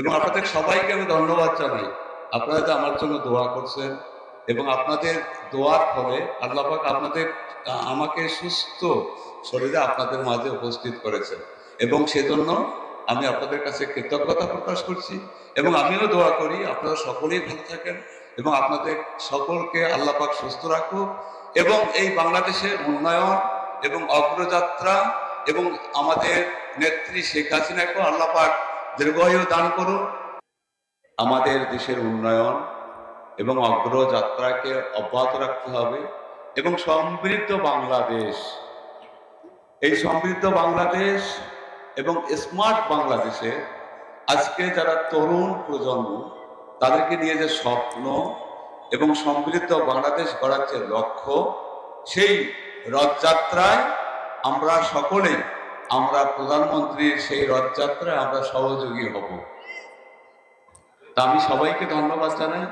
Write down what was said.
এবং আপনাদের সবাইকে আমি ধন্যবাদ জানাই। আপনারা যে আমার জন্য দোয়া করছেন এবং আপনাদের দোয়ার ফলে আল্লাপাক আপনাদের, আমাকে সুস্থ শরীরে আপনাদের মাঝে উপস্থিত করেছেন। এবং সেজন্য আমি আপনাদের কাছে কৃতজ্ঞতা প্রকাশ করছি এবং আমিও দোয়া করি, আপনারা সকলেই ভালো থাকেন এবং আপনাদের সকলকে আল্লাপাক সুস্থ রাখুক এবং এই বাংলাদেশের উন্নয়ন এবং অগ্রযাত্রা এবং আমাদের নেত্রী শেখ হাসিনাকেও আল্লাপাক দীর্ঘায়ু দান করুন আমাদের দেশের উন্নয়ন এবং অগ্রযাত্রাকে অব্যাহত রাখতে হবে এবং সমৃদ্ধ বাংলাদেশ, এই সমৃদ্ধ বাংলাদেশ এবং স্মার্ট বাংলাদেশে আজকে যারা তরুণ প্রজন্ম, তাদেরকে নিয়ে যে স্বপ্ন এবং সমৃদ্ধ বাংলাদেশ গড়ার যে লক্ষ্য, সেই রথযাত্রায় আমরা সকলেই আমরা প্রধানমন্ত্রীর সেই রথযাত্রায় আমরা সহযোগী হব। তা আমি সবাইকে ধন্যবাদ জানাই।